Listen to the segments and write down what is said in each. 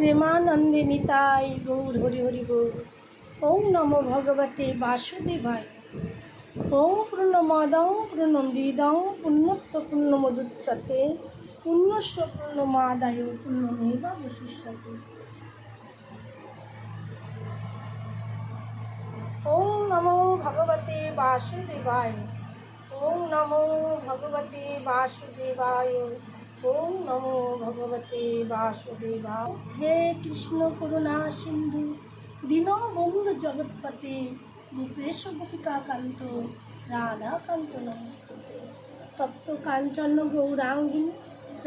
প্রেমানন্দে নিতাই গৌর হরি হরি গৌর। ওম নমো ভগবতে বাসুদেবায়। ওম পূর্ণমাদং পূর্ণমৃদং পুণ্যত্ব পূর্ণমদুচ্চতে পুণ্যস্ব পূর্ণমাদায় পূর্ণমেবা বশিষ্যতে ওম নমো ভগবতে বাসুদেবায়। ওম নমো ভগবতে বাসুদেবায়। ওম নমো ভগবতে বাসুদেবায় হে কৃষ্ণ করুণা সিন্ধু দীন দীনবন্ধু জগৎপতে গোপেশ গোপিকা কান্ত রাধাকান্ত নমস্তুতে। তপ্ত কাঞ্চন গৌরাঙ্গিনী,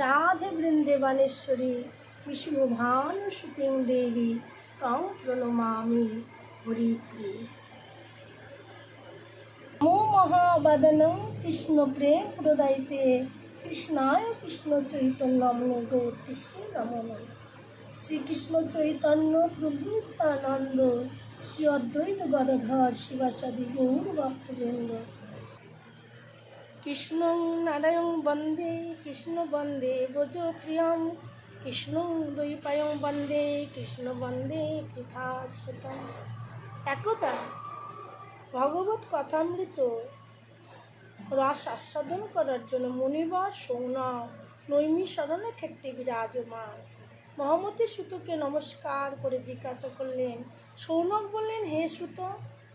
রাধে বৃন্দেবানেশ্বরী বিষ্ণু ভানু সুতিং দেবী, তং প্রণমামি হরিপ্রিয় নমো মহাবাদনম কৃষ্ণ প্রেম প্রদায়িতে কৃষ্ণায় কৃষ্ণ চৈতন্য নমো নমঃ শ্রীকৃষ্ণ চৈতন্য প্রভু নিত্যানন্দ, শ্রী অদ্বৈত গদাধর শিবাসাদি গৌর ভক্তবৃন্দ। কৃষ্ণ নারায়ণ বন্দে, কৃষ্ণ বন্দে ব্রজ প্রিয়ম কৃষ্ণ দ্বৈপায়ং বন্দে, কৃষ্ণ বন্দে পৃথাশ্রুতম একদা ভগবত কথামৃত রস আস্বাদন করার জন্য মণিবার সৌনক নৈমিষরণের ক্ষেত্রে বিরাজমান। মহামতী সুতোকে নমস্কার করে জিজ্ঞাসা করলেন, সৌনক বললেন, হে সুত,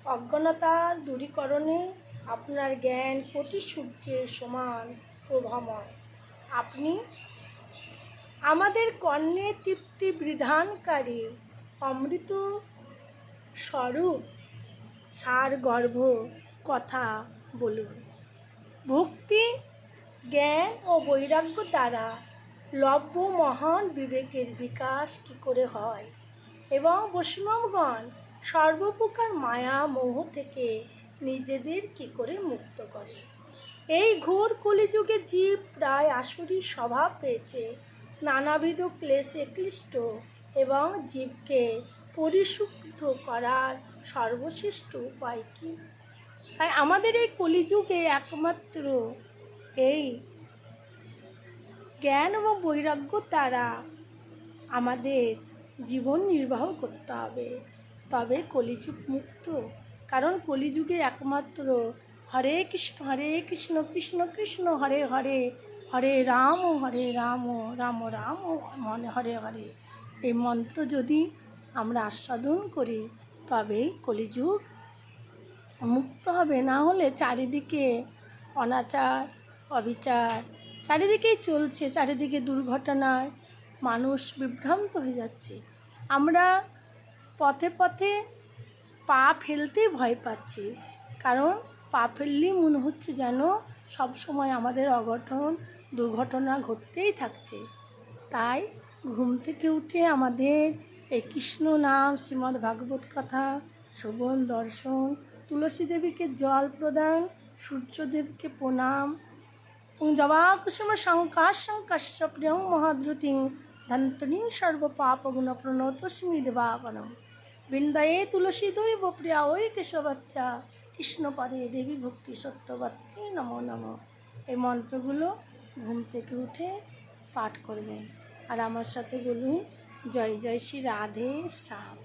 অজ্ঞানতার দূরীকরণে আপনার জ্ঞান কোটি সূর্যের সমান প্রভাময়। আপনি আমাদের কর্ণে তৃপ্তি বিধানকারী অমৃত স্বরূপ সার গর্ভ কথা বলুন। ভক্তি, জ্ঞান ও বৈরাগ্য দ্বারা লভ্য মহান বিবেকের বিকাশ কি করে হয়? এবং বৈষ্ণবগণ সর্বপ্রকার মায়া মোহ থেকে নিজেদের কি করে মুক্ত করে? এই ঘোর কলিযুগে জীব প্রায় আসুরি স্বভাব পেয়েছে। নানাবিধ ক্লেশে ক্লিষ্ট এবং জীবকে পরিশুদ্ধ করার সর্বশ্রেষ্ঠ উপায় কি? তাই আমাদের এই কলিযুগে একমাত্র এই জ্ঞান ও বৈরাগ্য দ্বারা আমাদের জীবন নির্বাহ করতে হবে। তবে কলিযুগ মুক্ত। কারণ কলিযুগে একমাত্র হরে কৃষ্ণ হরে কৃষ্ণ কৃষ্ণ কৃষ্ণ, হরে হরে হরে রাম হরে রাম রাম রাম, মনে, হরে হরে। এই মন্ত্র যদি আমরা আস্বাদন করি, তবেই কলিযুগ মুক্ত হবে, না হলে চারিদিকে অনাচার, অবিচার, চারিদিকেই চলছে, চারিদিকে দুর্ঘটনায় মানুষ বিভ্রান্ত হয়ে যাচ্ছে। আমরা পথে পথে পা ফেলতেই ভয় পাচ্ছি, কারণ পা ফেললেই মনে হচ্ছে যেন সব সময় আমাদের অঘটন, দুর্ঘটনা ঘটতেই থাকছে। তাই ঘুম থেকে উঠে আমাদের এই কৃষ্ণ নাম শ্রীমদ্ ভাগবত কথা শোভন দর্শন তুলসী দেবীকে জল প্রদান সূর্যদেবকে প্রণাম, এবং জবা কুসুম শঙ্কাশং কাশ্যপ্রিয়ং মহাদ্রুতিং ধন্তনিং সর্বপাপগুণ প্রণতস্মি দেবাবনম। বৃন্দায়ে তুলসী দৈব প্রিয়া ওই কেশবাচ্চা কৃষ্ণপদে দেবী ভক্তি সত্যবর্তী নমো নম। এই মন্ত্রগুলো ঘুম থেকে উঠে পাঠ করবেন আর আমার সাথে বলুন, জয় জয় শ্রী রাধে শ্যাম।